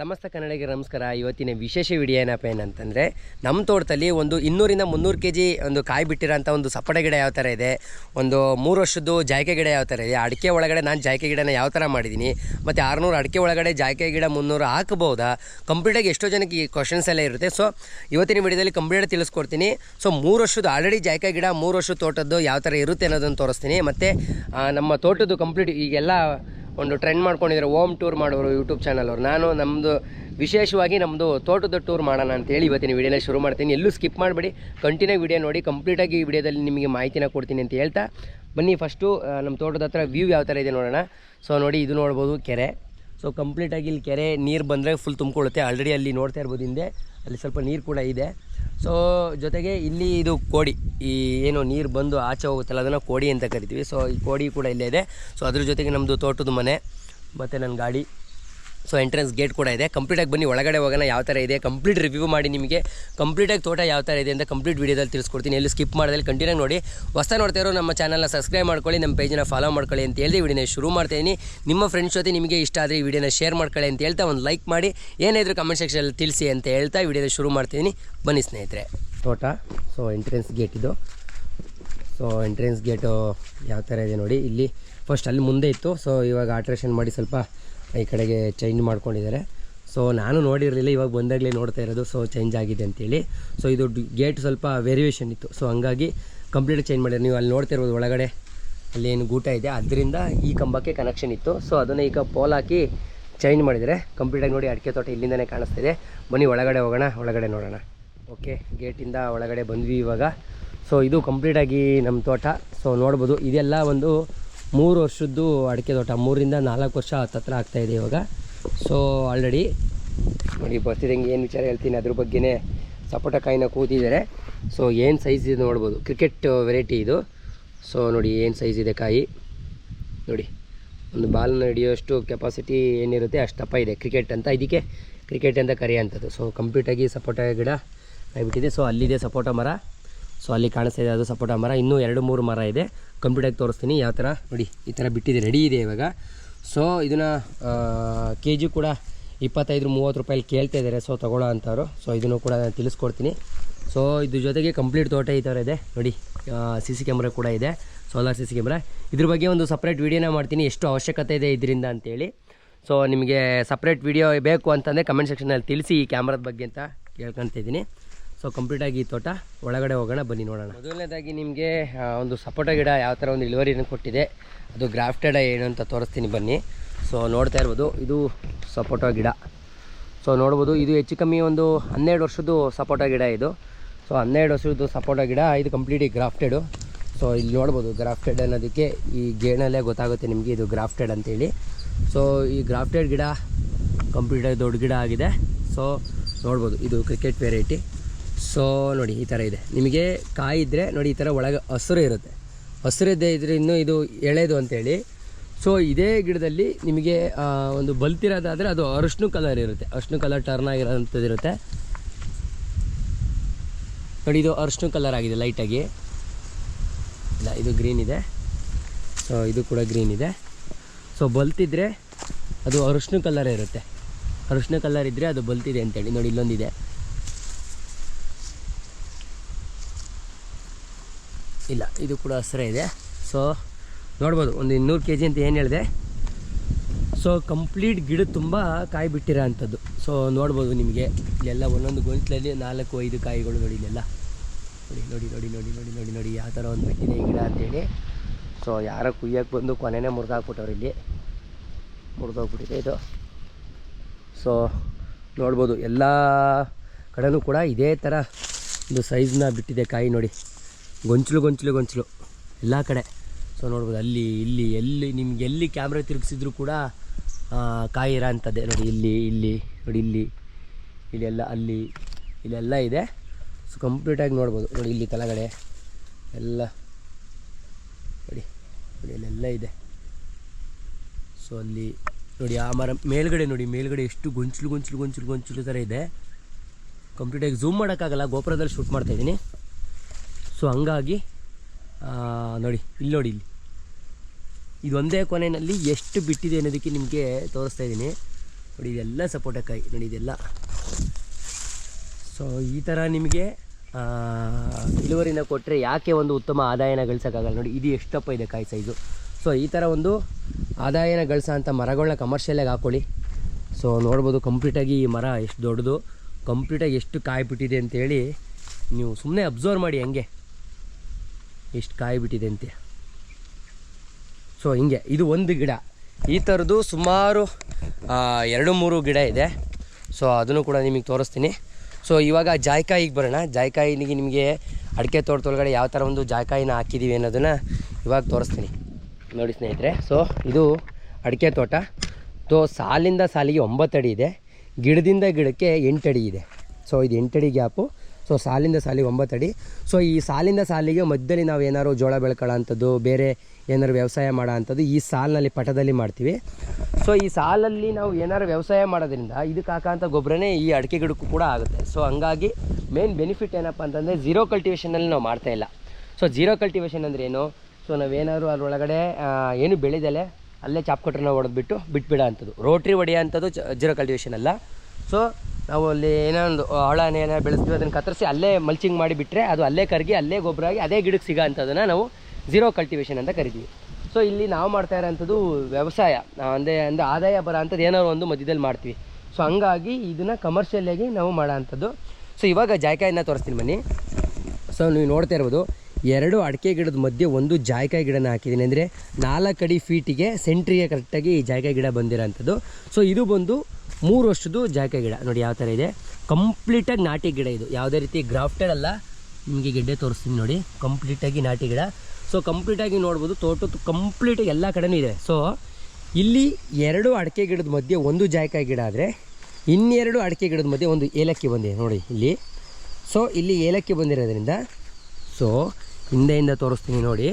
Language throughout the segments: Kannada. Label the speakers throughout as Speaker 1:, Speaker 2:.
Speaker 1: ಸಮಸ್ತ ಕನ್ನಡಿಗೆ ನಮಸ್ಕಾರ. ಇವತ್ತಿನ ವಿಶೇಷ ವಿಡಿಯೋ ಏನಪ್ಪ ಏನಂತಂದರೆ ನಮ್ಮ ತೋಟದಲ್ಲಿ ಒಂದು ಇನ್ನೂರಿಂದ ಮುನ್ನೂರು ಕೆ ಜಿ ಒಂದು ಕಾಯಿ ಬಿಟ್ಟಿರೋಂಥ ಒಂದು ಸಪ್ಪಡೆ ಗಿಡ ಯಾವ ಥರ ಇದೆ, ಒಂದು ಮೂರು ವರ್ಷದ್ದು ಜಾಯ್ಕೆ ಗಿಡ ಯಾವ ಥರ ಇದೆ, ಅಡಿಕೆ ಒಳಗಡೆ ನಾನು ಜಾಯ್ಕೆ ಗಿಡನ ಯಾವ ಥರ ಮಾಡಿದ್ದೀನಿ ಮತ್ತು ಆರುನೂರು ಅಡಿಕೆ ಒಳಗಡೆ ಜಾಯ್ಕೆ ಗಿಡ ಮುನ್ನೂರು ಹಾಕ್ಬೋದಾ ಕಂಪ್ಲೀಟಾಗಿ ಎಷ್ಟೋ ಜನಕ್ಕೆ ಈ ಕ್ವಶನ್ಸ್ ಎಲ್ಲ ಇರುತ್ತೆ. ಸೊ ಇವತ್ತಿನ ವಿಡಿಯೋದಲ್ಲಿ ಕಂಪ್ಲೀಟಾಗಿ ತಿಳಿಸ್ಕೊಡ್ತೀನಿ. ಸೊ ಮೂರು ವರ್ಷದ್ದು ಆಲ್ರೆಡಿ ಜಾಯ್ಕೆ ಗಿಡ, ಮೂರು ವರ್ಷದ ತೋಟದ್ದು ಯಾವ ಥರ ಇರುತ್ತೆ ಅನ್ನೋದನ್ನು ತೋರಿಸ್ತೀನಿ. ಮತ್ತು ನಮ್ಮ ತೋಟದ್ದು ಕಂಪ್ಲೀಟ್ ಈಗೆಲ್ಲ ಒಂದು ಟ್ರೆಂಡ್ ಮಾಡ್ಕೊಂಡಿದ್ದಾರೆ. ಓಮ್ ಟೂರ್ ಮಾಡೋರು ಯೂಟ್ಯೂಬ್ ಚಾನಲ್ ಅವರು. ನಾನು ನಮ್ಮದು ವಿಶೇಷವಾಗಿ ನಮ್ಮದು ತೋಟದ ಟೂರ್ ಮಾಡೋಣ ಅಂತೇಳಿ ಇವತ್ತಿನ ವಿಡಿಯೋನ ಶುರು ಮಾಡ್ತೀನಿ. ಎಲ್ಲೂ ಸ್ಕಿಪ್ ಮಾಡಬೇಡಿ. ಕಂಟಿನ್ಯೂ ವಿಡಿಯೋ ನೋಡಿ ಕಂಪ್ಲೀಟಾಗಿ ಈ ವಿಡಿಯೋದಲ್ಲಿ ನಿಮಗೆ ಮಾಹಿತಿನ ಕೊಡ್ತೀನಿ ಅಂತ ಹೇಳ್ತಾ. ಬನ್ನಿ ಫಸ್ಟು ನಮ್ಮ ತೋಟದ ಹತ್ರ ವ್ಯೂ ಯಾವ ಥರ ಇದೆ ನೋಡೋಣ. ಸೊ ನೋಡಿ ಇದು ನೋಡ್ಬೋದು, ಕೆರೆ. ಸೊ ಕಂಪ್ಲೀಟಾಗಿ ಇಲ್ಲಿ ಕೆರೆ, ನೀರು ಬಂದರೆ ಫುಲ್ ತುಂಬಿಕೊಳ್ಳುತ್ತೆ. ಆಲ್ರೆಡಿ ಅಲ್ಲಿ ನೋಡ್ತಾ ಇರ್ಬೋದು ಹಿಂದೆ. ಅಲ್ಲಿ ಸ್ವಲ್ಪ ನೀರು ಕೂಡ ಇದೆ. ಸೊ ಜೊತೆಗೆ ಇಲ್ಲಿ ಇದು ಕೋಡಿ. ಈ ಏನು ನೀರು ಬಂದು ಆಚೆ ಹೋಗುತ್ತಲ್ಲ, ಅದನ್ನು ಕೋಡಿ ಅಂತ ಕರಿತೀವಿ. ಸೊ ಈ ಕೋಡಿ ಕೂಡ ಇಲ್ಲೇ ಇದೆ. ಸೊ ಅದ್ರ ಜೊತೆಗೆ ನಮ್ಮದು ತೋಟದ ಮನೆ, ಮತ್ತು ನನ್ನ ಗಾಡಿ. ಸೊ ಎಂಟ್ರೆನ್ಸ್ ಗೇಟ್ ಕೂಡ ಇದೆ. ಕಂಪ್ಲೀಟಾಗಿ ಬನ್ನಿ, ಒಳಗಡೆ ಹೋಗೋಣ, ಯಾವ ಥರ ಇದೆ. ಕಂಪ್ಲೀಟ್ ರಿವ್ಯೂ ಮಾಡಿ ನಿಮಗೆ. ಕಂಪ್ಲೀಟಾಗಿ ತೋಟ ಯಾವ ಥರ ಇದೆ ಅಂತ ಕಂಪ್ಲೀಟ್ ವೀಡಿಯೋದಲ್ಲಿ ತಿಳಿಸ್ಕೊಡ್ತೀನಿ. ಎಲ್ಲಿ ಸ್ಕಿಪ್ ಮಾಡೋದಲ್ಲಿ ಕಂಟಿನ್ಯೂ ನೋಡಿ. ಹೊಸ ನೋಡ್ತಾ ಇರೋ ನಮ್ಮ ಚಾನಲ್ನ ಸಬ್ಸ್ಕ್ರೈಬ್ ಮಾಡ್ಕೊಳ್ಳಿ, ನಮ್ಮ ಪೇಜ್ನ ಫಾಲೋ ಮಾಡ್ಕೊಳ್ಳಿ ಅಂತ ಹೇಳಿ ವಿಡಿಯೋನ ಶುರು ಮಾಡ್ತಾಯಿದ್ದೀನಿ ನಿಮ್ಮ ಫ್ರೆಂಡ್ಸ್ ಜೊತೆ ನಿಮಗೆ ಇಷ್ಟ ಆದರೆ ಈ ವಿಡಿಯೋನ ಶೇರ್ ಮಾಡ್ಕೊಳ್ಳಿ ಅಂತ ಹೇಳ್ತಾ ಒಂದು ಲೈಕ್ ಮಾಡಿ. ಏನಾದರೂ ಕಮೆಂಟ್ ಸೆಕ್ಷನಲ್ಲಿ ತಿಳಿಸಿ ಅಂತ ಹೇಳ್ತಾ ವಿಡಿಯೋನ ಶುರು ಮಾಡ್ತಿದ್ದೀನಿ ಬನ್ನಿ ಸ್ನೇಹಿತರೆ. ತೋಟ ಸೊ ಎಂಟ್ರೆನ್ಸ್ ಗೇಟ್ ಇದು. ಸೊ ಎಂಟ್ರೆನ್ಸ್ ಗೇಟು ಯಾವ ಥರ ಇದೆ ನೋಡಿ. ಇಲ್ಲಿ ಫಸ್ಟ್ ಅಲ್ಲಿ ಮುಂದೆ ಇತ್ತು. ಸೊ ಇವಾಗ ಆಲ್ಟ್ರೇಷನ್ ಮಾಡಿ ಸ್ವಲ್ಪ ಈ ಕಡೆಗೆ ಚೇಂಜ್ ಮಾಡ್ಕೊಂಡಿದ್ದಾರೆ. ಸೊ ನಾನು ನೋಡಿರಲಿಲ್ಲ, ಇವಾಗ ಬಂದಾಗಲೇ ನೋಡ್ತಾ ಇರೋದು ಸೊ ಚೇಂಜ್ ಆಗಿದೆ ಅಂತೇಳಿ. ಸೊ ಇದು ಗೇಟ್ ಸ್ವಲ್ಪ ವೇರಿಯೇಷನ್ ಇತ್ತು. ಸೊ ಹಂಗಾಗಿ ಕಂಪ್ಲೀಟ್ ಚೇಂಜ್ ಮಾಡಿದ್ರು ನೀವು ಅಲ್ಲಿ ನೋಡ್ತಾ ಇರ್ಬೋದು ಒಳಗಡೆ, ಅಲ್ಲಿ ಏನು ಗೂಟ ಇದೆ. ಅದರಿಂದ ಈ ಕಂಬಕ್ಕೆ ಕನೆಕ್ಷನ್ ಇತ್ತು. ಸೊ ಅದನ್ನು ಈಗ ಪೋಲ್ ಹಾಕಿ ಚೇಂಜ್ ಮಾಡಿದರೆ ಕಂಪ್ಲೀಟಾಗಿ ನೋಡಿ, ಅಡಿಕೆ ತೋಟ ಇಲ್ಲಿಂದನೇ ಕಾಣಿಸ್ತಾ ಇದೆ. ಬನ್ನಿ, ಒಳಗಡೆ ಹೋಗೋಣ, ಒಳಗಡೆ ನೋಡೋಣ. ಓಕೆ ಗೇಟಿಂದ ಒಳಗಡೆ ಬಂದ್ವಿ ಇವಾಗ. ಸೊ ಇದು ಕಂಪ್ಲೀಟಾಗಿ ನಮ್ಮ ತೋಟ. ಸೊ ನೋಡ್ಬೋದು, ಇದೆಲ್ಲ ಒಂದು ಮೂರು ವರ್ಷದ್ದು ಅಡಿಕೆ ತೋಟ, ಮೂರಿಂದ ನಾಲ್ಕು ವರ್ಷ ಹತ್ತತ್ರ ಆಗ್ತಾಯಿದೆ ಇವಾಗ. ಸೊ ಆಲ್ರೆಡಿ ನೋಡಿ ಬರ್ತಿದ್ದಂಗೆ ಏನು ವಿಚಾರ ಹೇಳ್ತೀನಿ, ಅದ್ರ ಬಗ್ಗೆನೇ ಸಪೋಟ ಕಾಯಿನ ಕೂತಿದ್ದಾರೆ. ಸೊ ಏನು ಸೈಜ್ ಇದೆ ನೋಡ್ಬೋದು. ಕ್ರಿಕೆಟ್ ವೆರೈಟಿ ಇದು. ಸೊ ನೋಡಿ ಏನು ಸೈಜ್ ಇದೆ ಕಾಯಿ. ನೋಡಿ, ಒಂದು ಬಾಲ್ನ ಹಿಡಿಯೋಷ್ಟು ಕೆಪಾಸಿಟಿ ಏನಿರುತ್ತೆ ಅಷ್ಟು ದಪ್ಪ ಇದೆ. ಕ್ರಿಕೆಟ್ ಅಂತ, ಇದಕ್ಕೆ ಕ್ರಿಕೆಟ್ ಅಂತ ಕರೆಯೋಂಥದ್ದು. ಸೊ ಕಂಪ್ಲೀಟಾಗಿ ಸಪೋಟ ಗಿಡ ಆಗಿಬಿಟ್ಟಿದೆ. ಸೊ ಅಲ್ಲಿದೆ ಸಪೋಟ ಮರ. ಸೊ ಅಲ್ಲಿ ಕಾಣಿಸ್ತಾ ಇದೆ, ಅದು ಸಪೋಟ ಮರ. ಇನ್ನೂ ಎರಡು ಮೂರು ಮರ ಇದೆ. ಕಂಪ್ಲೀಟಾಗಿ ತೋರಿಸ್ತೀನಿ. ಯಾವ ಥರ ನೋಡಿ, ಈ ಥರ ಬಿಟ್ಟಿದೆ. ರೆಡಿ ಇದೆ ಇವಾಗ. ಸೊ ಇದನ್ನು ಕೆ ಜಿ ಕೂಡ ಇಪ್ಪತ್ತೈದು, ಮೂವತ್ತು ರೂಪಾಯಲ್ಲಿ ಕೇಳ್ತಾ ಇದ್ದಾರೆ. ಸೊ ತೊಗೊಳ್ಳೋ ಅಂಥವ್ರು. ಸೊ ಇದನ್ನು ಕೂಡ ನಾನು ತಿಳಿಸ್ಕೊಡ್ತೀನಿ. ಸೊ ಇದ್ರ ಜೊತೆಗೆ ಕಂಪ್ಲೀಟ್ ತೋಟ ಈ ಥರ ಇದೆ. ನೋಡಿ ಸಿ ಸಿ ಕ್ಯಾಮ್ರಾ ಕೂಡ ಇದೆ. ಸೋಲಾರ್ ಸಿ ಸಿ ಕ್ಯಾಮ್ರಾ ಇದ್ರ ಬಗ್ಗೆ ಒಂದು ಸಪ್ರೇಟ್ ವೀಡಿಯೋನ ಮಾಡ್ತೀನಿ. ಎಷ್ಟು ಅವಶ್ಯಕತೆ ಇದೆ ಇದರಿಂದ ಅಂತೇಳಿ. ಸೊ ನಿಮಗೆ ಸಪ್ರೇಟ್ ವೀಡಿಯೋ ಬೇಕು ಅಂತಂದರೆ ಕಮೆಂಟ್ ಸೆಕ್ಷನಲ್ಲಿ ತಿಳಿಸಿ ಈ ಕ್ಯಾಮ್ರಾದ ಬಗ್ಗೆ ಅಂತ ಕೇಳ್ಕೊತಿದ್ದೀನಿ ಸೊ ಕಂಪ್ಲೀಟಾಗಿ ಈ ತೋಟ, ಒಳಗಡೆ ಹೋಗೋಣ, ಬನ್ನಿ ನೋಡೋಣ. ಮೊದಲನೇದಾಗಿ ನಿಮಗೆ ಒಂದು ಸಪೋಟ ಗಿಡ ಯಾವ ಥರ ಒಂದು ಇಳುವರಿಯನ್ನು ಕೊಟ್ಟಿದೆ, ಅದು ಗ್ರಾಫ್ಟೆಡ ಏನು ಅಂತ ತೋರಿಸ್ತೀನಿ ಬನ್ನಿ. ಸೊ ನೋಡ್ತಾ ಇರ್ಬೋದು, ಇದು ಸಪೋಟ ಗಿಡ. ಸೊ ನೋಡ್ಬೋದು, ಇದು ಹೆಚ್ಚು ಕಮ್ಮಿ ಒಂದು ಹನ್ನೆರಡು ವರ್ಷದ್ದು ಸಪೋಟ ಗಿಡ ಇದು. ಸೊ ಹನ್ನೆರಡು ವರ್ಷದ್ದು ಸಪೋಟ ಗಿಡ, ಇದು ಕಂಪ್ಲೀಟ್ ಗ್ರಾಫ್ಟೆಡು ಸೊ ಇಲ್ಲಿ ನೋಡ್ಬೋದು ಗ್ರಾಫ್ಟೆಡ್ ಅನ್ನೋದಕ್ಕೆ ಈ ಗೇಣಲ್ಲೇ ಗೊತ್ತಾಗುತ್ತೆ ನಿಮಗೆ ಇದು ಗ್ರಾಫ್ಟೆಡ್ ಅಂತೇಳಿ. ಸೊ ಈ ಗ್ರಾಫ್ಟೆಡ್ ಗಿಡ ಕಂಪ್ಲೀಟಾಗಿ ದೊಡ್ಡ ಗಿಡ ಆಗಿದೆ. ಸೊ ನೋಡ್ಬೋದು, ಇದು ಕ್ರಿಕೆಟ್ ವೆರೈಟಿ ಸೊ ನೋಡಿ, ಈ ಥರ ಇದೆ. ನಿಮಗೆ ಕಾಯಿ ಇದ್ದರೆ ನೋಡಿ, ಈ ಥರ ಒಳಗೆ ಹಸಿರು ಇರುತ್ತೆ. ಹಸಿರಿದ್ದೇ ಇದ್ರೆ ಇನ್ನೂ ಇದು ಎಳೆದು ಅಂತೇಳಿ. ಸೊ ಇದೇ ಗಿಡದಲ್ಲಿ ನಿಮಗೆ ಒಂದು ಬಲ್ತಿರೋದಾದರೆ ಅದು ಅರಿಶಿನ ಕಲರ್ ಇರುತ್ತೆ. ಅರಿಶಿನ ಕಲರ್ ಟರ್ನ್ ಆಗಿರೋಂಥದ್ದು ಇರುತ್ತೆ. ನೋಡಿ, ಇದು ಅರಿಶಿನ ಕಲರ್ ಆಗಿದೆ ಲೈಟಾಗಿ ಇಲ್ಲ, ಇದು ಗ್ರೀನ್ ಇದೆ. ಸೊ ಇದು ಕೂಡ ಗ್ರೀನ್ ಇದೆ. ಸೊ ಬಲ್ತಿದ್ರೆ ಅದು ಅರಿಶಿನ ಕಲರ್ ಇರುತ್ತೆ. ಅರಿಶಿನ ಕಲರ್ ಇದ್ದರೆ ಅದು ಬಲ್ತಿದೆ ಅಂತೇಳಿ. ನೋಡಿ, ಇಲ್ಲೊಂದಿದೆ. ಇಲ್ಲ, ಇದು ಕೂಡ ಹಸಿರೇ ಇದೆ. ಸೊ ನೋಡ್ಬೋದು, ಒಂದು ಇನ್ನೂರು ಕೆ ಜಿ ಅಂತ ಏನು ಹೇಳಿದೆ? ಸೊ ಕಂಪ್ಲೀಟ್ ಗಿಡ ತುಂಬ ಕಾಯಿ ಬಿಟ್ಟಿರೋ ಅಂಥದ್ದು ಸೊ ನೋಡ್ಬೋದು ನಿಮಗೆ, ಇಲ್ಲೆಲ್ಲ ಒಂದೊಂದು ಗೊಂಚಲಲ್ಲಿ ನಾಲ್ಕು, ಐದು ಕಾಯಿಗಳು ನೋಡಿ ಇಲ್ಲೆಲ್ಲ. ನೋಡಿ ನೋಡಿ ನೋಡಿ ನೋಡಿ ನೋಡಿ ನೋಡಿ ನೋಡಿ, ಯಾವ ಥರ ಒಂದು ಬಿಟ್ಟಿದೆ ಈ ಗಿಡ ಅಂತೇಳಿ. ಸೊ ಯಾರೋ ಕುಯ್ಯಕ್ಕೆ ಬಂದು ಕೊನೆನೇ ಮುರಿದಾಕ್ಬಿಟ್ಟವ್ರು ಇಲ್ಲಿ. ಮುರಿದೋಗ್ಬಿಟ್ಟಿದೆ ಇದು. ಸೊ ನೋಡ್ಬೋದು, ಎಲ್ಲ ಕಡೆನೂ ಕೂಡ ಇದೇ ಥರ ಒಂದು ಸೈಜ್ನ ಬಿಟ್ಟಿದೆ ಕಾಯಿ ನೋಡಿ. ಗೊಂಚಲು ಗೊಂಚಲು ಗೊಂಚಲು. ಎಲ್ಲ ಕಡೆ. ಸೊ ನೋಡ್ಬೋದು, ಅಲ್ಲಿ, ಇಲ್ಲಿ, ಎಲ್ಲಿ, ನಿಮ್ಗೆ ಎಲ್ಲಿ ಕ್ಯಾಮ್ರಾ ತಿರುಗಿಸಿದ್ರು ಕೂಡ ಕಾಯಿರ ಕಾಯಿ ಇರೋ ಅಂಥದ್ದೇ ನೋಡಿ, ಇಲ್ಲಿ ಇಲ್ಲಿ, ನೋಡಿ, ಇಲ್ಲಿ ಇಲ್ಲೆಲ್ಲ ಅಲ್ಲಿ ಇಲ್ಲೆಲ್ಲ ಇದೆ. ಸೊ ಕಂಪ್ಲೀಟಾಗಿ ನೋಡ್ಬೋದು. ನೋಡಿ, ಇಲ್ಲಿ ಕೆಳಗಡೆ ಎಲ್ಲ, ನೋಡಿ ನೋಡಿ ಇಲ್ಲೆಲ್ಲ ಇದೆ. ಸೊ ಅಲ್ಲಿ, ನೋಡಿ, ಆ ಮರ ಮೇಲ್ಗಡೆ, ನೋಡಿ, ಮೇಲ್ಗಡೆ ಎಷ್ಟು ಗೊಂಚಲು ಗೊಂಚಲು ಗೊಂಚಲು ಗೊಂಚಲು ಥರ ಇದೆ. ಕಂಪ್ಲೀಟಾಗಿ ಝೂಮ್ ಮಾಡೋಕ್ಕಾಗಲ್ಲ. ಗೋಪುರದಲ್ಲಿ ಶೂಟ್ ಮಾಡ್ತಾಯಿದ್ದೀನಿ ಸೊ ಹಂಗಾಗಿ ನೋಡಿ, ಇಲ್ಲಿ ನೋಡಿ ಇಲ್ಲಿ. ಇದು ಒಂದೇ ಕೊನೆಯಲ್ಲಿ ಎಷ್ಟು ಬಿಟ್ಟಿದೆ ಅನ್ನೋದಕ್ಕೆ ನಿಮಗೆ ತೋರಿಸ್ತಾ ಇದ್ದೀನಿ. ನೋಡಿ, ಇದೆಲ್ಲ ಸಪೋಟಕ್ಕಾಗಿ ನೋಡಿ, ಇದೆಲ್ಲ. ಸೊ ಈ ಥರ ನಿಮಗೆ ಇಳುವರಿನ ಕೊಟ್ಟರೆ ಯಾಕೆ ಒಂದು ಉತ್ತಮ ಆದಾಯನ ಗಳಿಸೋಕ್ಕಾಗಲ್ಲ? ನೋಡಿ, ಇದು ಎಷ್ಟಪ್ಪ ಇದೆ ಕಾಯಿ ಸೈಜು ಸೊ ಈ ಥರ ಒಂದು ಆದಾಯನ ಗಳಿಸೋ ಅಂಥ ಮರಗಳನ್ನ ಕಮರ್ಷಿಯಲಾಗಿ ಹಾಕ್ಕೊಳ್ಳಿ ಸೊ ನೋಡ್ಬೋದು ಕಂಪ್ಲೀಟಾಗಿ ಈ ಮರ ಎಷ್ಟು ದೊಡ್ಡದು. ಕಂಪ್ಲೀಟಾಗಿ ಎಷ್ಟು ಕಾಯಿ ಬಿಟ್ಟಿದೆ ಅಂತೇಳಿ ನೀವು ಸುಮ್ಮನೆ ಅಬ್ಸರ್ವ್ ಮಾಡಿ ಹಂಗೆ. ಎಷ್ಟು ಕಾಯಿಬಿಟ್ಟಿದೆ ಅಂತ. ಸೊ, ಹಿಂಗೆ, ಇದು ಒಂದು ಗಿಡ. ಈ ಥರದ್ದು ಸುಮಾರು ಎರಡು ಮೂರು ಗಿಡ ಇದೆ. ಸೊ, ಅದನ್ನು ಕೂಡ ನಿಮಗೆ ತೋರಿಸ್ತೀನಿ. ಸೊ, ಇವಾಗ ಜಾಯ್ಕಾಯಿಗೆ ಬರೋಣ. ಜಾಯ್ಕಾಯಿನಿಗೆ ನಿಮಗೆ ಅಡಿಕೆ ತೋಟದೊಳಗಡೆ ಯಾವ ಥರ ಒಂದು ಜಾಯ್ಕಾಯಿನ ಹಾಕಿದ್ದೀವಿ ಅನ್ನೋದನ್ನು ಇವಾಗ ತೋರಿಸ್ತೀನಿ. ನೋಡಿ ಸ್ನೇಹಿತರೆ, ಸೊ, ಇದು ಅಡಿಕೆ ತೋಟ. ಸೊ ಸಾಲಿಂದ ಸಾಲಿಗೆ ಒಂಬತ್ತು ಅಡಿ ಇದೆ. ಗಿಡದಿಂದ ಗಿಡಕ್ಕೆ ಎಂಟು ಅಡಿ ಇದೆ. ಸೊ, ಇದು ಎಂಟಡಿ ಗ್ಯಾಪು. ಸೊ ಸಾಲಿಂದ ಸಾಲಿಗೆ ಒಂಬತ್ತು ಅಡಿ. ಸೊ ಈ ಸಾಲಿಂದ ಸಾಲಿಗೆ ಮಧ್ಯದಲ್ಲಿ ನಾವು ಏನಾದ್ರು ಜೋಳ ಬೆಳ್ಕೊಳ್ಳೋ ಬೇರೆ ಏನಾದ್ರು ವ್ಯವಸಾಯ ಮಾಡೋ ಅಂಥದ್ದು ಈ ಸಾಲಿನಲ್ಲಿ ಪಟದಲ್ಲಿ ಮಾಡ್ತೀವಿ. ಸೊ ಈ ಸಾಲಲ್ಲಿ ನಾವು ಏನಾದ್ರು ವ್ಯವಸಾಯ ಮಾಡೋದ್ರಿಂದ ಇದಕ್ಕೆ ಹಾಕೋಂಥ ಗೊಬ್ಬರನೇ ಈ ಅಡಿಕೆ ಗಿಡಕ್ಕೂ ಕೂಡ ಆಗುತ್ತೆ. ಸೊ ಹಂಗಾಗಿ ಮೇನ್ ಬೆನಿಫಿಟ್ ಏನಪ್ಪ ಅಂತಂದರೆ ಜೀರೋ ಕಲ್ಟಿವೇಷನಲ್ಲಿ ನಾವು ಮಾಡ್ತಾ ಇಲ್ಲ. ಸೊ ಜೀರೋ ಕಲ್ಟಿವೇಷನ್ ಅಂದರೆ ಏನು? ಸೊ ನಾವೇನಾದ್ರು ಅದರೊಳಗಡೆ ಏನು ಬೆಳೆದಲೆ ಅಲ್ಲೇ ಚಾಪ್ ಕಟ್ರನ್ನ ಹೊಡೆದ್ಬಿಟ್ಟು ಬಿಟ್ಬಿಡೋ ಅಂಥದ್ದು ರೋಟ್ರಿ ಹೊಡೆಯೋ ಅಂಥದ್ದು ಜೀರೋ ಕಲ್ಟಿವೇಷನ್ ಅಲ್ಲ. ಸೊ ನಾವು ಅಲ್ಲಿ ಏನೋ ಒಂದು ಹಳನ ಏನೋ ಬೆಳೆಸ್ತೀವಿ, ಅದನ್ನು ಕತ್ತರಿಸಿ ಅಲ್ಲೇ ಮಲ್ಚಿಂಗ್ ಮಾಡಿ ಬಿಟ್ಟರೆ ಅದು ಅಲ್ಲೇ ಕರಗಿ, ಅಲ್ಲೇ ಗೊಬ್ಬರ ಆಗಿ ಅದೇ ಗಿಡಕ್ಕೆ ಸಿಗೋ ಅಂಥದ್ದನ್ನು ನಾವು ಝೀರೋ ಕಲ್ಟಿವೇಷನ್ ಅಂತ ಕರಿತೀವಿ. ಸೊ ಇಲ್ಲಿ ನಾವು ಮಾಡ್ತಾ ಇರೋಂಥದ್ದು ವ್ಯವಸಾಯ ಅಂದರೆ ಅಂದರೆ ಆದಾಯ ಬರೋ ಅಂಥದ್ದು ಏನಾದ್ರು ಒಂದು ಮಧ್ಯದಲ್ಲಿ ಮಾಡ್ತೀವಿ. ಸೊ ಹಂಗಾಗಿ ಇದನ್ನು ಕಮರ್ಷಿಯಲ್ಲಾಗಿ ನಾವು ಮಾಡೋ ಅಂಥದ್ದು. ಸೊ ಇವಾಗ ಜಾಯ್ಕಾಯನ್ನ ತೋರಿಸ್ತೀನಿ ಬನ್ನಿ. ಸೊ ನೀವು ನೋಡ್ತಾ ಇರ್ಬೋದು ಎರಡು ಅಡಿಕೆ ಗಿಡದ ಮಧ್ಯೆ ಒಂದು ಜಾಯ್ಕಾಯಿ ಗಿಡನ ಹಾಕಿದ್ದೀನಿ. ಅಂದರೆ ನಾಲ್ಕು ಅಡಿ ಫೀಟಿಗೆ ಸೆಂಟ್ರಿಗೆ ಕರೆಕ್ಟಾಗಿ ಈ ಜಾಯ್ಕಾಯಿ ಗಿಡ ಬಂದಿರೋಂಥದ್ದು. ಸೊ ಇದು ಬಂದು ಮೂರು ವರ್ಷದ್ದು ಜಾಯ್ಕಾಯಿ ಗಿಡ. ನೋಡಿ ಯಾವ ಥರ ಇದೆ. ಕಂಪ್ಲೀಟಾಗಿ ನಾಟಿ ಗಿಡ ಇದು. ಯಾವುದೇ ರೀತಿ ಗ್ರಾಫ್ಟೆಡ್ ಅಲ್ಲ. ನಿಮಗೆ ಗೆಡ್ಡೆ ತೋರಿಸ್ತೀನಿ ನೋಡಿ. ಕಂಪ್ಲೀಟಾಗಿ ನಾಟಿ ಗಿಡ. ಸೊ ಕಂಪ್ಲೀಟಾಗಿ ನೋಡ್ಬೋದು. ತೋಟದ್ದು ಕಂಪ್ಲೀಟಾಗಿ ಎಲ್ಲ ಕಡೆನೂ ಇದೆ. ಸೊ ಇಲ್ಲಿ ಎರಡು ಅಡಿಕೆ ಗಿಡದ ಮಧ್ಯೆ ಒಂದು ಜಾಯ್ಕಾಯಿ ಗಿಡ ಆದರೆ ಇನ್ನೆರಡು ಅಡಿಕೆ ಗಿಡದ ಮಧ್ಯೆ ಒಂದು ಏಲಕ್ಕಿ ಬಂದಿದೆ. ನೋಡಿ ಇಲ್ಲಿ. ಸೊ ಇಲ್ಲಿ ಏಲಕ್ಕಿ ಬಂದಿರೋದ್ರಿಂದ ಸೊ ಹಿಂದೆಯಿಂದ ತೋರಿಸ್ತೀನಿ ನೋಡಿ.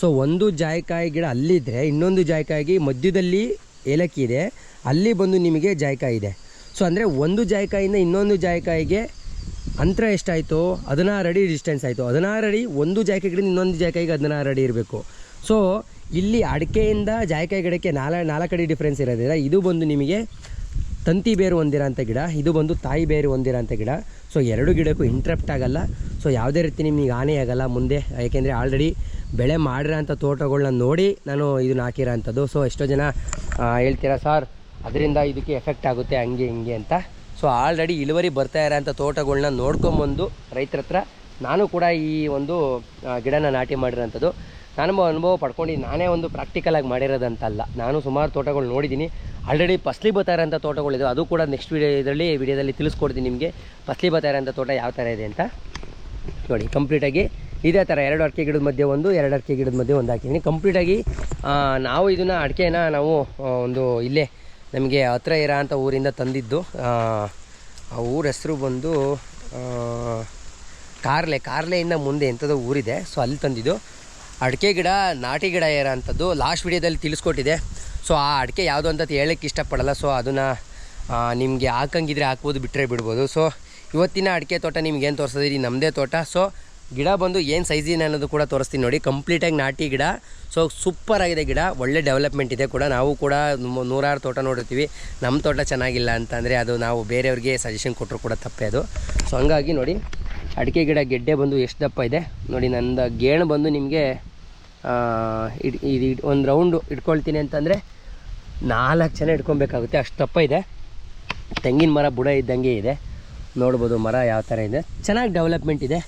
Speaker 1: ಸೊ ಒಂದು ಜಾಯ್ಕಾಯಿ ಗಿಡ ಅಲ್ಲಿದ್ದರೆ ಇನ್ನೊಂದು ಜಾಯ್ಕಾಯಿಗೆ ಮಧ್ಯದಲ್ಲಿ ಏಲಕ್ಕಿ ಇದೆ. ಅಲ್ಲಿ ಬಂದು ನಿಮಗೆ ಜಾಯ್ಕಾಯಿ ಇದೆ. ಸೊ ಅಂದರೆ ಒಂದು ಜಾಯ್ಕಾಯಿಂದ ಇನ್ನೊಂದು ಜಾಯ್ಕಾಯಿಗೆ ಅಂತರ ಎಷ್ಟಾಯಿತು, ಹದಿನಾರು ಅಡಿ ಡಿಸ್ಟೆನ್ಸ್ ಆಯಿತು. ಹದಿನಾರು ಅಡಿ, ಒಂದು ಜಾಯ್ಕಾಯಿ ಗಿಡದಿಂದ ಇನ್ನೊಂದು ಜಾಯ್ಕಾಯಿಗೆ ಹದಿನಾರು ಅಡಿ ಇರಬೇಕು. ಸೊ ಇಲ್ಲಿ ಅಡಿಕೆಯಿಂದ ಜಾಯ್ಕಾಯಿ ಗಿಡಕ್ಕೆ ನಾಲ್ಕು ನಾಲ್ಕು ಅಡಿ ಡಿಫ್ರೆನ್ಸ್ ಇರೋದಿಲ್ಲ ಇದು ಬಂದು ನಿಮಗೆ ತಂತಿ ಬೇರು ಹೊಂದಿರೋಂಥ ಗಿಡ, ಇದು ಬಂದು ತಾಯಿ ಬೇರು ಹೊಂದಿರೋಂಥ ಗಿಡ. ಸೊ ಎರಡು ಗಿಡಕ್ಕೂ ಇಂಟ್ರಪ್ಟ್ ಆಗಲ್ಲ. ಸೊ ಯಾವುದೇ ರೀತಿ ನಿಮಗೆ ಆಗಲ್ಲ, ಮುಂದೆ, ಏಕೆಂದರೆ ಆಲ್ರೆಡಿ ಬೆಳೆ ಮಾಡಿರೋಂಥ ತೋಟಗಳನ್ನ ನೋಡಿ ನಾನು ಇದನ್ನ ಹಾಕಿರೋ ಅಂಥದ್ದು ಸೊ ಎಷ್ಟೋ ಜನ ಹೇಳ್ತೀರಾ, ಸರ್, ಅದರಿಂದ ಇದಕ್ಕೆ ಎಫೆಕ್ಟ್ ಆಗುತ್ತೆ, ಹಂಗೆ, ಹಿಂಗೆ ಅಂತ. ಸೊ ಆಲ್ರೆಡಿ ಇಳುವರಿ ಬರ್ತಾ ಇರೋಂಥ ತೋಟಗಳನ್ನ ನೋಡ್ಕೊಂಬಂದು ರೈತರ ಹತ್ರ ನಾನು ಕೂಡ ಈ ಒಂದು ಗಿಡನ ನಾಟಿ ಮಾಡಿರೋಂಥದ್ದು. ನಾನು ಅನುಭವ ಪಡ್ಕೊಂಡು ನಾನೇ ಒಂದು ಪ್ರಾಕ್ಟಿಕಲಾಗಿ ಮಾಡಿರೋದಂತಲ್ಲ. ನಾನು ಸುಮಾರು ತೋಟಗಳು ನೋಡಿದ್ದೀನಿ. ಆಲ್ರೆಡಿ ಫಸ್ಲಿ ಬರ್ತಾ ಇರೋಂಥ ತೋಟಗಳಿದೆ ಅದು ಕೂಡ ನೆಕ್ಸ್ಟ್ ವಿಡಿಯೋ ಇದರಲ್ಲಿ ವಿಡಿಯೋದಲ್ಲಿ ತಿಳಿಸ್ಕೊಡ್ತೀನಿ ನಿಮಗೆ. ಫಸ್ಲಿ ಬರ್ತಾ ಇರೋಂಥ ತೋಟ ಯಾವ ಥರ ಇದೆ ಅಂತ. ನೋಡಿ ಕಂಪ್ಲೀಟಾಗಿ ಇದೇ ಥರ ಎರಡು ಅಡಿಕೆ ಗಿಡದ ಮಧ್ಯೆ ಒಂದು ಎರಡು ಅಡಿಕೆ ಗಿಡದ ಮಧ್ಯೆ ಒಂದು ಹಾಕಿದ್ದೀನಿ. ಕಂಪ್ಲೀಟಾಗಿ ನಾವು ಇದನ್ನು ಅಡಿಕೆನ ನಾವು ಒಂದು ಇಲ್ಲೇ ನಮಗೆ ಹತ್ರ ಇರೋ ಅಂಥ ಊರಿಂದ ತಂದಿದ್ದು. ಆ, ಊರ ಹೆಸರು ಬಂದು ಕಾರ್ಲೆ. ಕಾರ್ಲೆಯಿಂದ ಮುಂದೆ ಎಂಥದ್ದು ಊರಿದೆ. ಸೊ ಅಲ್ಲಿ ತಂದಿದ್ದು. ಅಡಿಕೆ ಗಿಡ ನಾಟಿ ಗಿಡ ಇರೋ ಅಂಥದ್ದು ಲಾಸ್ಟ್ ವಿಡಿಯೋದಲ್ಲಿ ತಿಳಿಸ್ಕೊಟ್ಟಿದೆ. ಸೊ ಆ ಅಡಿಕೆ ಯಾವುದು ಅಂತ ಹೇಳಕ್ಕೆ ಇಷ್ಟಪಡಲ್ಲ. ಸೊ ಅದನ್ನು ನಿಮಗೆ ಹಾಕಂಗಿದ್ರೆ ಹಾಕ್ಬೋದು ಬಿಟ್ಟರೆ ಬಿಡ್ಬೋದು. ಸೊ ಇವತ್ತಿನ ಅಡಿಕೆ ತೋಟ ನಿಮ್ಗೆ ಏನು ತೋರಿಸಿದ್ರಿ ನಮ್ಮದೇ ತೋಟ. ಸೊ ಗಿಡ ಬಂದು ಏನು ಸೈಜಿನ ಅನ್ನೋದು ಕೂಡ ತೋರಿಸ್ತೀನಿ ನೋಡಿ. ಕಂಪ್ಲೀಟಾಗಿ ನಾಟಿ ಗಿಡ. ಸೊ ಸೂಪರ್ ಆಗಿದೆ ಗಿಡ. ಒಳ್ಳೆ ಡೆವಲಪ್ಮೆಂಟ್ ಇದೆ ಕೂಡ. ನಾವು ಕೂಡ ನೂರಾರು ತೋಟ ನೋಡಿರ್ತೀವಿ. ನಮ್ಮ ತೋಟ ಚೆನ್ನಾಗಿಲ್ಲ ಅಂತಂದರೆ ಅದು ನಾವು ಬೇರೆಯವ್ರಿಗೆ ಸಜೆಷನ್ ಕೊಟ್ಟರು ಕೂಡ ತಪ್ಪೇ ಅದು. ಸೊ ಹಂಗಾಗಿ ನೋಡಿ, ಅಡಿಕೆ ಗಿಡ ಗೆಡ್ಡೆ ಬಂದು ಎಷ್ಟು ದಪ್ಪ ಇದೆ. ನೋಡಿ, ನಂದು ಗೇಣು ಬಂದು ನಿಮಗೆ ಇಡ್, ಇದು ಒಂದು ರೌಂಡು ಇಟ್ಕೊಳ್ತೀನಿ ಅಂತಂದರೆ ನಾಲ್ಕು ಜನ ಇಟ್ಕೊಬೇಕಾಗುತ್ತೆ. ಅಷ್ಟು ದಪ್ಪ ಇದೆ. ತೆಂಗಿನ ಮರ ಬುಡ ಇದ್ದಂಗೆ ಇದೆ. ನೋಡ್ಬೋದು ಮರ ಯಾವ ಥರ ಇದೆ. ಚೆನ್ನಾಗಿ ಡೆವಲಪ್ಮೆಂಟ್ ಇದೆ.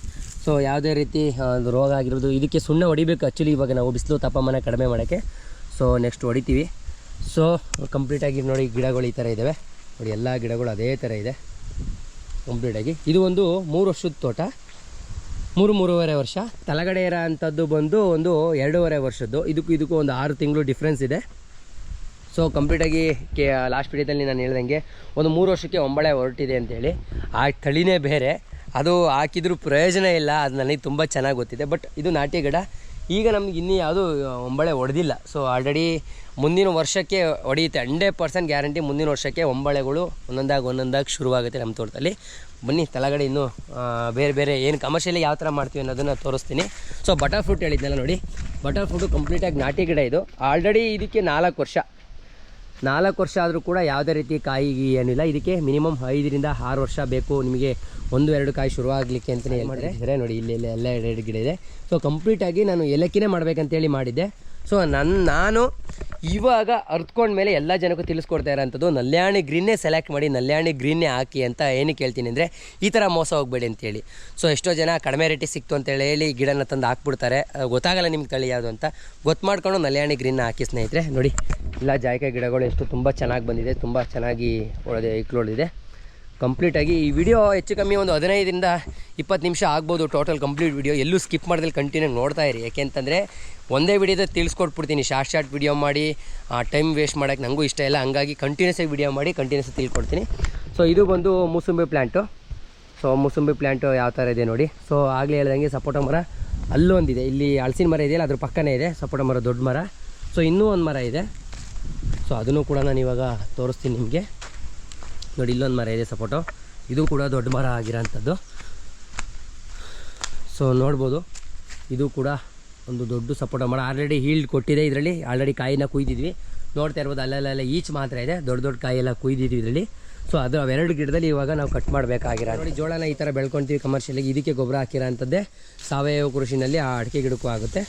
Speaker 1: ಸೊ ಯಾವುದೇ ರೀತಿ ಒಂದು ರೋಗ ಆಗಿರ್ಬೋದು, ಇದಕ್ಕೆ ಸುಣ್ಣ ಹೊಡಿಬೇಕು ಆ್ಯಕ್ಚುಲಿ ಇವಾಗ ನಾವು ಬಿಸಿಲು ತಾಪಮಾನ ಕಡಿಮೆ ಮಾಡೋಕ್ಕೆ. ಸೊ ನೆಕ್ಸ್ಟ್ ಹೊಡಿತೀವಿ. ಸೊ ಕಂಪ್ಲೀಟಾಗಿ ನೋಡಿ ಗಿಡಗಳು ಈ ಥರ ಇದ್ದಾವೆ ನೋಡಿ, ಎಲ್ಲ ಗಿಡಗಳು ಅದೇ ಥರ ಇದೆ. ಕಂಪ್ಲೀಟಾಗಿ ಇದು ಒಂದು ಮೂರು ವರ್ಷದ ತೋಟ. ಮೂರು, ಮೂರುವರೆ ವರ್ಷ. ತಲಗಡೆ ಇರೋ ಅಂಥದ್ದು ಬಂದು ಒಂದು ಎರಡೂವರೆ ವರ್ಷದ್ದು. ಇದಕ್ಕೂ ಇದಕ್ಕೂ ಒಂದು ಆರು ತಿಂಗಳು ಡಿಫ್ರೆನ್ಸ್ ಇದೆ. ಸೊ ಕಂಪ್ಲೀಟಾಗಿ ಕೆ ಲಾಸ್ಟ್ ವಿಡಿಯೋದಲ್ಲಿ ನಾನು ಹೇಳ್ದಂಗೆ ಒಂದು ಮೂರು ವರ್ಷಕ್ಕೆ ಒಂಬಳೆ ಹೊರಟಿದೆ ಅಂತೇಳಿ ಆ ತಳಿನೇ ಬೇರೆ. ಅದು ಹಾಕಿದ್ರೂ ಪ್ರಯೋಜನ ಇಲ್ಲ. ಅದು ನನಗೆ ತುಂಬ ಚೆನ್ನಾಗಿ ಗೊತ್ತಿದೆ. ಬಟ್ ಇದು ನಾಟಿ ಗಿಡ. ಈಗ ನಮ್ಗೆ ಇನ್ನೂ ಯಾವುದು ಒಂಬಳೆ ಹೊಡೆದಿಲ್ಲ ಸೊ ಆಲ್ರೆಡಿ ಮುಂದಿನ ವರ್ಷಕ್ಕೆ ಹೊಡೆಯುತ್ತೆ ಹಂಡ್ರೆಡ್ ಪರ್ಸೆಂಟ್ ಗ್ಯಾರಂಟಿ ಮುಂದಿನ ವರ್ಷಕ್ಕೆ ಒಂಬಳೆಗಳು ಒಂದೊಂದಾಗಿ ಒಂದೊಂದಾಗಿ ಶುರುವಾಗುತ್ತೆ ನಮ್ಮ ತೋಟದಲ್ಲಿ. ಬನ್ನಿ ತಲಗಡೆ ಇನ್ನೂ ಬೇರೆ ಬೇರೆ ಏನು ಕಮರ್ಷಿಯಲಿ ಯಾವ ಥರ ಮಾಡ್ತೀವಿ ಅನ್ನೋದನ್ನು ತೋರಿಸ್ತೀನಿ. ಸೊ ಬಟರ್ ಫ್ರೂಟ್ ಹೇಳಿದ್ನಲ್ಲ ನೋಡಿ. ಬಟರ್ ಫ್ರೂಟು ಕಂಪ್ಲೀಟಾಗಿ ನಾಟಿ ಗಿಡ ಇದು. ಆಲ್ರೆಡಿ ಇದಕ್ಕೆ ನಾಲ್ಕು ವರ್ಷ. ನಾಲ್ಕು ವರ್ಷ ಆದರೂ ಕೂಡ ಯಾವುದೇ ರೀತಿ ಕಾಯಿ ಏನಿಲ್ಲ. ಇದಕ್ಕೆ ಮಿನಿಮಮ್ ಐದರಿಂದ ಆರು ವರ್ಷ ಬೇಕು ನಿಮಗೆ ಒಂದು ಎರಡು ಕಾಯಿ ಶುರುವಾಗಲಿಕ್ಕೆ ಅಂತಲೇ ಅಂತಲೇ ಮಾಡಿದರೆ ನೋಡಿ ಇಲ್ಲಿ ಇಲ್ಲಿ ಎಲ್ಲ ಎರಡು ಗಿಡ ಇದೆ. ಸೊ ಕಂಪ್ಲೀಟಾಗಿ ನಾನು ಏಲಕ್ಕಿನೇ ಮಾಡಬೇಕಂತೇಳಿ ಮಾಡಿದ್ದೆ. ಸೊ ನನ್ನ ನಾನು ಇವಾಗ ಅರ್ತ್ಕೊಂಡ್ಮೇಲೆ ಎಲ್ಲ ಜನಕ್ಕೂ ತಿಳಿಸ್ಕೊಡ್ತಾ ಇರೋಂಥದ್ದು ನಲ್ಯಾಣಿ ಗ್ರೀನ್ನೇ ಸೆಲೆಕ್ಟ್ ಮಾಡಿ ನಲ್ಯಾಣಿ ಗ್ರೀನ್ನೇ ಹಾಕಿ ಅಂತ ಏನಕ್ಕೆ ಹೇಳ್ತೀನಿ ಅಂದರೆ ಈ ಥರ ಮೋಸ ಹೋಗಬೇಡಿ ಅಂತೇಳಿ ಸೊ ಎಷ್ಟೋ ಜನ ಕಡಿಮೆ ರೇಟಿಗೆ ಸಿಕ್ತು ಅಂತೇಳಿ ಹೇಳಿ ಗಿಡನ ತಂದು ಹಾಕ್ಬಿಡ್ತಾರೆ. ಗೊತ್ತಾಗಲ್ಲ ನಿಮ್ಗೆ ತಳಿ ಯಾವುದು ಅಂತ. ಗೊತ್ತು ಮಾಡ್ಕೊಂಡು ನಲ್ಯಾಣಿ ಗ್ರೀನ್ನ ಹಾಕಿ ಸ್ನೇಹಿತರೆ ನೋಡಿ. ಇಲ್ಲ ಜಾಯ್ಕಾಯಿ ಗಿಡಗಳು ಎಷ್ಟು ತುಂಬ ಚೆನ್ನಾಗಿ ಬಂದಿದೆ, ತುಂಬ ಚೆನ್ನಾಗಿ ಒಳ್ಳೆ ಇಕ್ಲೋಳಿದೆ ಕಂಪ್ಲೀಟಾಗಿ ಈ ವಿಡಿಯೋ ಹೆಚ್ಚು ಕಮ್ಮಿ ಒಂದು ಹದಿನೈದರಿಂದ ಇಪ್ಪತ್ತು ನಿಮಿಷ ಆಗ್ಬೋದು ಟೋಟಲ್ ಕಂಪ್ಲೀಟ್ ವಿಡಿಯೋ ಎಲ್ಲೂ ಸ್ಕಿಪ್ ಮಾಡ್ದಲ್ಲಿ ಕಂಟಿನ್ಯೂ ನೋಡ್ತಾ ಇರಿ. ಯಾಕೆಂತಂದರೆ ಒಂದೇ ವಿಡಿಯೋದ ತಿಳಿಸ್ಕೊಟ್ಬಿಡ್ತೀನಿ. ಶಾರ್ಟ್ ಶಾರ್ಟ್ ವಿಡಿಯೋ ಮಾಡಿ ಟೈಮ್ ವೇಸ್ಟ್ ಮಾಡೋಕ್ಕೆ ನನಗೂ ಇಷ್ಟ ಇಲ್ಲ. ಹಂಗಾಗಿ ಕಂಟಿನ್ಯೂಸ್ ಆಗಿ ವಿಡಿಯೋ ಮಾಡಿ ಕಂಟಿನ್ಯೂಸ್ ತಿಳ್ಕೊಡ್ತೀನಿ. ಸೊ ಇದು ಬಂದು mosambi plant so mosambi plant ಯಾವ ಥರ ಇದೆ ನೋಡಿ. ಸೊ ಆಗಲೇ ಹೇಳ್ದಂಗೆ ಸಪೋಟ ಮರ ಅಲ್ಲೊಂದಿದೆ. ಇಲ್ಲಿ ಹಲಸಿನ ಮರ ಇದೆಯಲ್ಲ, ಅದ್ರ ಪಕ್ಕನೇ ಇದೆ. ಸಪೋಟ ಮರ ದೊಡ್ಡ ಮರ. ಸೊ ಇನ್ನೂ ಒಂದು ಮರ ಇದೆ. ಸೊ ಅದನ್ನು ಕೂಡ ನಾನು ಇವಾಗ ತೋರಿಸ್ತೀನಿ ನಿಮಗೆ. ನೋಡಿ, ಇಲ್ಲೊಂದು ಮರ ಇದೆ ಸಪೋಟೋ. ಇದು ಕೂಡ ದೊಡ್ಡ ಮರ ಆಗಿರೋಂಥದ್ದು. ಸೊ ನೋಡ್ಬೋದು. ಇದು ಕೂಡ ಒಂದು ದೊಡ್ಡ ಸಪೋಟ ಮರ. ಆಲ್ರೆಡಿ ಹೀಲ್ಡ್ ಕೊಟ್ಟಿದೆ ಇದರಲ್ಲಿ. ಆಲ್ರೆಡಿ ಕಾಯಿನ ಕುಯ್ದಿದ್ವಿ. ನೋಡ್ತಾ ಇರ್ಬೋದು ಅಲ್ಲೆಲ್ಲ ಈಚ್ ಮಾತ್ರ ಇದೆ. ದೊಡ್ಡ ದೊಡ್ಡ ಕಾಯಿ ಎಲ್ಲ ಕುಯ್ದಿದ್ವಿ ಇದರಲ್ಲಿ. ಸೊ ಅದು ಅವೆರಡು ಗಿಡದಲ್ಲಿ ಇವಾಗ ನಾವು ಕಟ್ ಮಾಡಬೇಕಾಗಿರೋ ನೋಡಿ, ಜೋಳನ ಈ ಥರ ಬೆಳ್ಕೊತೀವಿ ಕಮರ್ಷಿಯಲಿಗೆ ಇದಕ್ಕೆ ಗೊಬ್ಬರ ಹಾಕಿರೋಂಥದ್ದೇ ಸಾವಯವ ಕೃಷಿನಲ್ಲಿ ಆ ಅಡಿಕೆ ಗಿಡಕ್ಕೂ ಆಗುತ್ತೆ.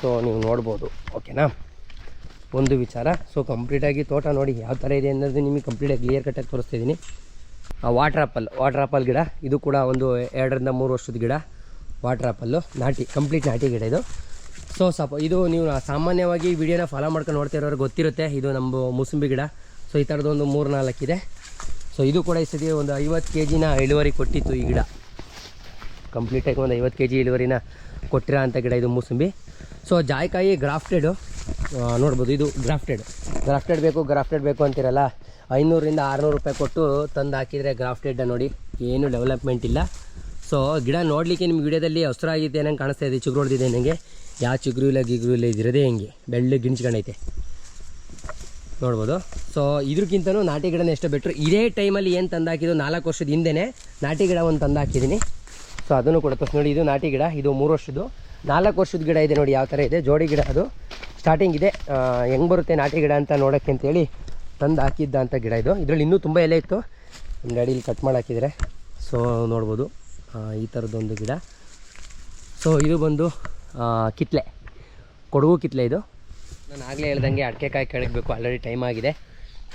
Speaker 1: ಸೊ ನೀವು ನೋಡ್ಬೋದು. ಓಕೆನಾ ಒಂದು ವಿಚಾರ. ಸೊ ಕಂಪ್ಲೀಟಾಗಿ ತೋಟ ನೋಡಿ ಯಾವ ಥರ ಇದೆ ಅನ್ನೋದು ನಿಮಗೆ ಕಂಪ್ಲೀಟಾಗಿ ಕ್ಲಿಯರ್ ಕಟ್ಟಾಗಿ ತೋರಿಸ್ತಿದ್ದೀನಿ ವಾಟರ್ ಆಪಲ್ ವಾಟರ್ ಆಪಲ್ ಗಿಡ, ಇದು ಕೂಡ ಒಂದು ಎರಡರಿಂದ ಮೂರು ವರ್ಷದ ಗಿಡ. ವಾಟರ್ ಆಪಲ್ಲು ನಾಟಿ ಕಂಪ್ಲೀಟ್ ನಾಟಿ ಗಿಡ ಇದು. ಸೊ ಸಪ ಇದು ನೀವು ಸಾಮಾನ್ಯವಾಗಿ ವಿಡಿಯೋನ ಫಾಲೋ ಮಾಡ್ಕೊಂಡು ನೋಡ್ತಾ ಇರೋರಿಗೆ ಗೊತ್ತಿರುತ್ತೆ, ಇದು ನಮ್ಮ ಮೂಸಂಬಿ ಗಿಡ. ಸೊ ಈ ಥರದ್ದು ಒಂದು ಮೂರು ನಾಲ್ಕಿದೆ ಸೊ ಇದು ಕೂಡ ಈ ಸತಿ ಒಂದು ಐವತ್ತು ಕೆ ಜಿನ ಇಳುವರಿ ಕೊಟ್ಟಿತ್ತು ಈ ಗಿಡ. ಕಂಪ್ಲೀಟಾಗಿ ಒಂದು ಐವತ್ತು ಕೆ ಜಿ ಇಳುವರಿನ ಕೊಟ್ಟಿರೋ ಅಂಥ ಗಿಡ ಇದು ಮೂಸಂಬಿ. ಸೊ ಜಾಯ್ಕಾಯಿ ಗ್ರಾಫ್ಟೆಡು ನೋಡ್ಬೋದು ಇದು ಗ್ರಾಫ್ಟೆಡ್. ಗ್ರಾಫ್ಟೆಡ್ ಬೇಕು ಗ್ರಾಫ್ಟೆಡ್ ಬೇಕು ಅಂತೀರಲ್ಲ, ಐನೂರಿಂದ ಆರುನೂರು ರೂಪಾಯಿ ಕೊಟ್ಟು ತಂದು ಹಾಕಿದರೆ ಗ್ರಾಫ್ಟೆಡ್ ನೋಡಿ, ಏನು ಡೆವಲಪ್ಮೆಂಟ್ ಇಲ್ಲ. ಸೊ ಗಿಡ ನೋಡಲಿಕ್ಕೆ ನಿಮ್ಮ ವಿಡಿಯೋದಲ್ಲಿ ಹಸ್ರಾಗಿದೆ ನಂಗೆ ಕಾಣಿಸ್ತಾ ಇದೆ, ಚಿಗುರು ಹೊಡೆದಿದೆ ನನಗೆ ಯಾವ ಚಿಗುರು ಇಲ್ಲ, ಗಿಗುರು ಇಲ್ಲ, ಇದಿರೋದೇ ಹೆಂಗೆ? ಬೆಳ್ಳು ಗಿಣಿಸ್ಕೊಂಡೈತೆ ನೋಡ್ಬೋದು. ಸೊ ಇದ್ರಕ್ಕಿಂತಲೂ ನಾಟಿ ಗಿಡನ ಎಷ್ಟು ಬೆಟ್ರು. ಇದೇ ಟೈಮಲ್ಲಿ ಏನು ತಂದಾಕಿದ್ದು ನಾಲ್ಕು ವರ್ಷದ ಹಿಂದೆನೇ ನಾಟಿ ಗಿಡ ಒಂದು ತಂದಾಕಿದ್ದೀನಿ ಸೊ ಅದನ್ನು ಕೂಡ ತೋರಿಸಿ. ನೋಡಿ, ಇದು ನಾಟಿ ಗಿಡ, ಇದು ಮೂರು ವರ್ಷದ್ದು. ನಾಲ್ಕು ವರ್ಷದ ಗಿಡ ಇದೆ ನೋಡಿ, ಯಾವ ಥರ ಇದೆ. ಜೋಡಿ ಗಿಡ ಅದು. ಸ್ಟಾರ್ಟಿಂಗ್ ಇದೆ. ಹೆಂಗೆ ಬರುತ್ತೆ ನಾಟಿ ಗಿಡ ಅಂತ ನೋಡೋಕ್ಕೆ ಅಂತೇಳಿ ತಂದು ಹಾಕಿದ್ದ ಗಿಡ ಇದು. ಇದರಲ್ಲಿ ಇನ್ನೂ ತುಂಬ ಎಲೆ ಇತ್ತು. ನಮ್ಮ ಡ್ಯಾಡಿ ಇಲ್ಲಿ ಕಟ್ ಮಾಡಿ ಹಾಕಿದರೆ. ಸೊ ನೋಡ್ಬೋದು. ಈ ಥರದ್ದೊಂದು ಗಿಡ. ಸೊ ಇದು ಬಂದು ಕಿತ್ಲೆ. ಕೊಡಗು ಕಿತ್ಲೆ ಇದು. ನಾನು ಆಗಲೇ ಹೇಳ್ದಂಗೆ ಅಡಿಕೆಕಾಯಿ ಕೆಳಗಬೇಕು ಆಲ್ರೆಡಿ ಟೈಮ್ ಆಗಿದೆ.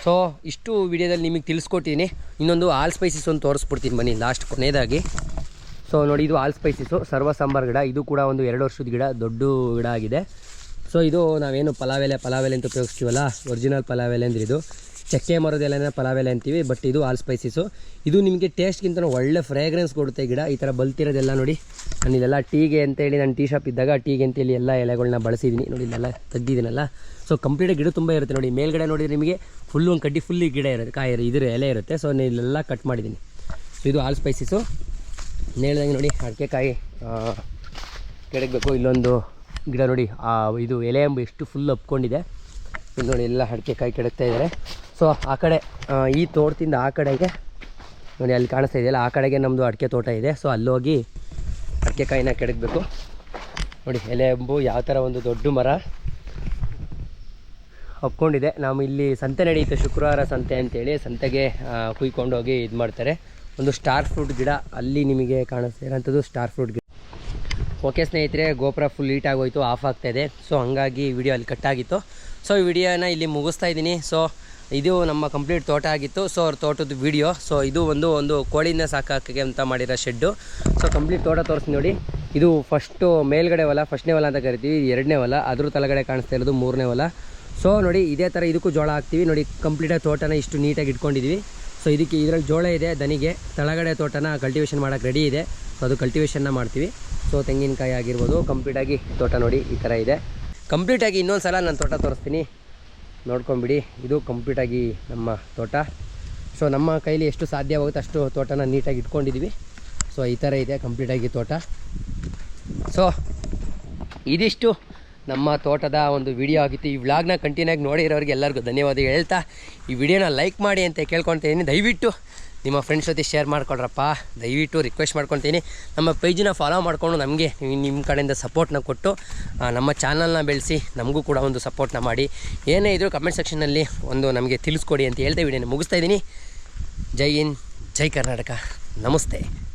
Speaker 1: ಸೊ ಇಷ್ಟು ವಿಡಿಯೋದಲ್ಲಿ ನಿಮಗೆ ತಿಳಿಸ್ಕೊಟ್ಟಿದ್ದೀನಿ ಇನ್ನೊಂದು ಆಲ್ ಸ್ಪೈಸಸ್ ಒಂದು ತೋರಿಸ್ಬಿಡ್ತೀನಿ ಬನ್ನಿ ಲಾಸ್ಟ್ ಕೊನೆಯದಾಗಿ ಸೊ ನೋಡಿ, ಇದು ಆಲ್ ಸ್ಪೈಸಸ್ಸು ಸರ್ವ ಸಾಂಬಾರ್ ಗಿಡ. ಇದು ಕೂಡ ಒಂದು ಎರಡು ವರ್ಷದ ಗಿಡ. ದೊಡ್ಡ ಗಿಡ ಆಗಿದೆ. ಸೊ ಇದು ನಾವೇನು ಪಲಾವೆಲೆ ಪಲಾವೆಲೆ ಅಂತ ಉಪಯೋಗಿಸ್ತೀವಲ್ಲ? ಒರಿಜಿನಲ್ ಪಲಾವೆಲೆ ಅಂದರೆ ಇದು. ಚಕ್ಕೆ ಮರದೆಲೆನೇ ಪಲಾವೆಲೆ ಅಂತೀವಿ ಬಟ್ ಇದು ಆಲ್ ಸ್ಪೈಸಸ್ಸು ಇದು ನಿಮಗೆ ಟೇಸ್ಟ್ಗಿಂತ ಒಳ್ಳೆ ಫ್ರೇಗ್ರೆನ್ಸ್ ಕೊಡುತ್ತೆ ಗಿಡ. ಈ ಥರ ಬಲ್ತಿರೋದೆಲ್ಲ ನೋಡಿ. ನಾನು ಇಲ್ಲೆಲ್ಲ ಟೀಗೆ ಅಂತೇಳಿ ನಾನು ಟೀ ಶಾಪ್ ಇದ್ದಾಗ ಟೀಗೆ ಅಂತೇಳಿ ಎಲ್ಲ ಎಲೆಗಳನ್ನ ಬಳಸಿದ್ದೀನಿ ನೋಡಿ, ಇಲ್ಲೆಲ್ಲ ತೆಗ್ದಿದ್ದೀನಲ್ಲ. ಸೊ ಕಂಪ್ಲೀಟಾಗಿ ಗಿಡ ತುಂಬ ಇರುತ್ತೆ ನೋಡಿ. ಮೇಲ್ಗಡೆ ನೋಡಿದ್ರೆ ನಿಮಗೆ ಫುಲ್ಲು ಒಂದು ಕಡ್ಡಿ ಫುಲ್ಲಿ ಗಿಡ ಇರುತ್ತೆ. ಕಾಯಿ ಇದ್ರ ಎಲೆ ಇರುತ್ತೆ. ಸೊ ನಾನು ಇಲ್ಲೆಲ್ಲ ಕಟ್ ಮಾಡಿದ್ದೀನಿ ಸೊ ಇದು ಆಲ್ ಸ್ಪೈಸಸ್ಸು ಹೇಳ್ದಂಗೆ ನೋಡಿ ಅಡಿಕೆಕಾಯಿ ಕೆಡಗಬೇಕು. ಇಲ್ಲೊಂದು ಗಿಡ ನೋಡಿ, ಆ, ಇದು ಎಲೆ ಎಂಬ ಎಷ್ಟು ಫುಲ್ ಅಪ್ಕೊಂಡಿದೆ. ಇಲ್ಲಿ ನೋಡಿ ಎಲ್ಲ ಅಡಿಕೆಕಾಯಿ ಕೆಡಕ್ತಾ ಇದ್ದಾರೆ ಸೊ ಆ ಕಡೆ ಈ ತೋಟದಿಂದ ಆ ಕಡೆಗೆ, ನೋಡಿ ಅಲ್ಲಿ ಕಾಣಿಸ್ತಾ ಇದೆಯಲ್ಲ ಆ ಕಡೆಗೆ ನಮ್ಮದು ಅಡಿಕೆ ತೋಟ ಇದೆ. ಸೊ ಅಲ್ಲಿ ಹೋಗಿ ಅಡಿಕೆಕಾಯಿನ ಕೆಡಗಬೇಕು ನೋಡಿ, ಎಲೆ ಎಂಬು ಯಾವ ಥರ ಒಂದು ದೊಡ್ಡ ಮರ ಒಪ್ಕೊಂಡಿದೆ ನಾವು ಇಲ್ಲಿ ಸಂತೆ ನಡೆಯುತ್ತೆ, ಶುಕ್ರವಾರ ಸಂತೆ ಅಂತೇಳಿ. ಸಂತೆಗೆ ಕುಯ್ಕೊಂಡೋಗಿ ಇದು ಮಾಡ್ತಾರೆ ಒಂದು ಸ್ಟಾರ್ ಫ್ರೂಟ್ ಗಿಡ ಅಲ್ಲಿ ನಿಮಗೆ ಕಾಣಿಸ್ತಾ ಇರೋಂಥದ್ದು ಸ್ಟಾರ್ ಫ್ರೂಟ್ ಗಿಡ. ಓಕೆ ಸ್ನೇಹಿತರೆ, ಗೋಪುರ ಫುಲ್ ಹೀಟ್ ಆಗೋಯ್ತು ಆಫ್ ಆಗ್ತಾ ಇದೆ. ಸೊ ಹಂಗಾಗಿ ವಿಡಿಯೋ ಅಲ್ಲಿ ಕಟ್ ಆಗಿತ್ತು. ಸೊ ಈ ವಿಡಿಯೋನ ಇಲ್ಲಿ ಮುಗಿಸ್ತಾ ಇದ್ದೀನಿ. ಸೊ ಇದು ನಮ್ಮ ಕಂಪ್ಲೀಟ್ ತೋಟ ಆಗಿತ್ತು. ಸೊ ಅವ್ರ ತೋಟದ ವಿಡಿಯೋ ಸೊ ಇದು ಒಂದು ಒಂದು ಕೋಳಿನ ಸಾಕಾಕೆ ಅಂತ ಮಾಡಿರೋ ಶೆಡ್ಡು ಸೊ ಕಂಪ್ಲೀಟ್ ತೋಟ ತೋರಿಸಿ ನೋಡಿ. ಇದು ಫಸ್ಟು ಮೇಲ್ಗಡೆ ಹೊಲ ಫಸ್ಟ್ನೇ ಹೊಲ ಅಂತ ಕರಿತೀವಿ. ಎರಡನೇ ಹೊಲ. ಅದ್ರ ತಳಗಡೆ ಕಾಣಿಸ್ತಾ ಇರೋದು ಮೂರನೇ ಹೊಲ. ಸೊ ನೋಡಿ, ಇದೇ ಥರ ಇದಕ್ಕೂ ಜೋಳ ಹಾಕ್ತೀವಿ. ನೋಡಿ ಕಂಪ್ಲೀಟಾಗಿ ತೋಟನ ಇಷ್ಟು ನೀಟಾಗಿ ಇಟ್ಕೊಂಡಿದ್ವಿ. ಸೊ ಇದಕ್ಕೆ ಇದರಲ್ಲಿ ಜೋಳ ಇದೆ, ದನಿಗೆ. ತಳಗಡೆ ತೋಟನ ಕಲ್ಟಿವೇಷನ್ ಮಾಡೋಕ್ಕೆ ರೆಡಿ ಇದೆ. ಸೊ ಅದು ಕಲ್ಟಿವೇಷನ್ನ ಮಾಡ್ತೀವಿ. ಸೊ ತೆಂಗಿನಕಾಯಿ ಆಗಿರ್ಬೋದು ಕಂಪ್ಲೀಟಾಗಿ ತೋಟ ನೋಡಿ ಈ ಥರ ಇದೆ. ಕಂಪ್ಲೀಟಾಗಿ ಇನ್ನೊಂದು ಸಲ ನಾನು ತೋಟ ತೋರಿಸ್ತೀನಿ. ನೋಡ್ಕೊಂಬಿಡಿ ಇದು ಕಂಪ್ಲೀಟಾಗಿ ನಮ್ಮ ತೋಟ. ಸೊ ನಮ್ಮ ಕೈಲಿ ಎಷ್ಟು ಸಾಧ್ಯವಾಗುತ್ತೆ ಅಷ್ಟು ತೋಟನ ನೀಟಾಗಿ ಇಟ್ಕೊಂಡಿದ್ವಿ. ಸೊ ಈ ಥರ ಇದೆ ಕಂಪ್ಲೀಟಾಗಿ ತೋಟ. ಸೊ ಇದಿಷ್ಟು ನಮ್ಮ ತೋಟದ ಒಂದು ವಿಡಿಯೋ ಆಗಿತ್ತು. ಈ ವ್ಲಾಗ್ನ ಕಂಟಿನ್ಯೂ ಆಗಿ ನೋಡಿರೋರಿಗೆ ಎಲ್ಲರಿಗೂ ಧನ್ಯವಾದ ಹೇಳ್ತಾ. ಈ ವಿಡಿಯೋನ ಲೈಕ್ ಮಾಡಿ ಅಂತ ಕೇಳ್ಕೊಳ್ತಾ ಇದ್ದೀನಿ ದಯವಿಟ್ಟು ನಿಮ್ಮ ಫ್ರೆಂಡ್ಸ್ ಜೊತೆ ಶೇರ್ ಮಾಡ್ಕೊಳ್ರಪ್ಪ. ದಯವಿಟ್ಟು ರಿಕ್ವೆಸ್ಟ್ ಮಾಡ್ಕೊತೀನಿ. ನಮ್ಮ ಪೇಜನ್ನ ಫಾಲೋ ಮಾಡಿಕೊಂಡು ನಮಗೆ ನಿಮ್ಮ ಕಡೆಯಿಂದ ಸಪೋರ್ಟ್ನ ಕೊಟ್ಟು ನಮ್ಮ ಚಾನಲ್ನ ಬೆಳೆಸಿ ನಮಗೂ ಕೂಡ ಒಂದು ಸಪೋರ್ಟ್ನ ಮಾಡಿ. ಏನೇ ಇದ್ದರೂ ಕಮೆಂಟ್ ಸೆಕ್ಷನಲ್ಲಿ ಒಂದು ನಮಗೆ ತಿಳಿಸ್ಕೊಡಿ ಅಂತ ಹೇಳ್ತಾ ವಿಡಿಯೋನ ಮುಗಿಸ್ತಾ ಇದ್ದೀನಿ. ಜೈ ಹಿಂದ್, ಜೈ ಕರ್ನಾಟಕ. ನಮಸ್ತೆ.